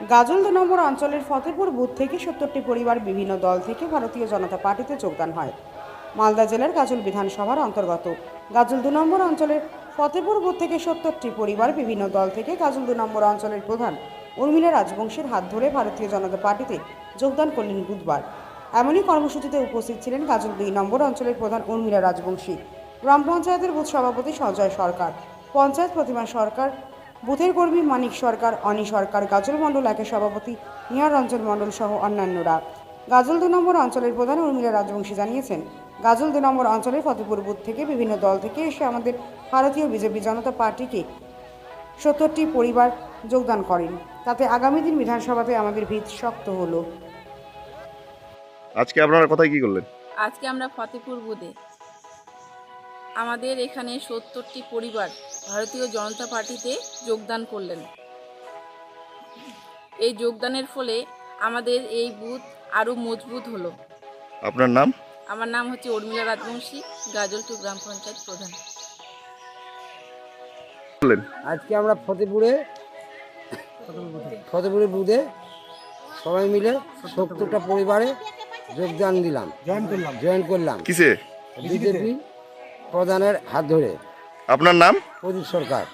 গাজল দু নম্বর অঞ্চলের ফতেপুর বুথ থেকে সত্তরটি পরিবার বিভিন্ন দল থেকে ভারতীয় জনতা পার্টিতে যোগদান হয়। মালদা জেলার গাজল বিধানসভার অন্তর্গত। গাজল দু নম্বর অঞ্চলের ফতেপুর বুথ থেকে সত্তরটি পরিবার বিভিন্ন দল থেকে গাজল দু নম্বর অঞ্চলের প্রধান উর্মিলা রাজবংশীর হাত ধরে ভারতীয় জনতা পার্টিতে যোগদান করলেন বুধবার। এমনই কর্মসূচিতে উপস্থিত ছিলেন গাজল দুই নম্বর অঞ্চলের প্রধান উর্মিলা রাজবংশী। গ্রাম পঞ্চায়েতের বুথ সভাপতি সঞ্জয় সরকার, পঞ্চায়েত প্রতিমা সরকার বুথের কর্মী মানিক সরকার অনি সরকার গাজল মণ্ডল একের সভাপতি নিহার রঞ্জন মণ্ডল সহ অন্যান্যরা। গাজল দু নম্বর অঞ্চলের প্রধান উর্মিলা রাজবংশী জানিয়েছেন গাজল দু নম্বর অঞ্চলের ফতেপুর বুথ থেকে বিভিন্ন দল থেকে এসে আমাদের ভারতীয় বিজেপি জনতা পার্টিকে সত্তরটি পরিবার যোগদান করেন। তাতে আগামী দিন বিধানসভাতে আমাদের ভিত শক্ত হলো। আজকে আপনারা কোথায় কি করলেন? আজকে আমরা ফতেপুর বুধে আমাদের এখানে সত্তরটি পরিবার ভারতীয় জনতা পার্টিতে যোগদান করলেন। এই যোগদানের ফলে আমাদের এই বুথ আরও মজবুত হলো। আপনার নাম? আমার নাম হচ্ছে উর্মিলা রাজবংশী গাজলটু গ্রাম পঞ্চায়েত প্রধান। বললেন। আজকে আমরা ফতেপুরে ফতেপুরে বুধে সবাই মিলে সত্তরটা পরিবারে যোগদান দিলাম। জয়েন করলাম। জয়েন করলাম। কিসে? বিজেপি প্রধানের হাত ধরে। আপনার নাম? প্রদীপ সরকার।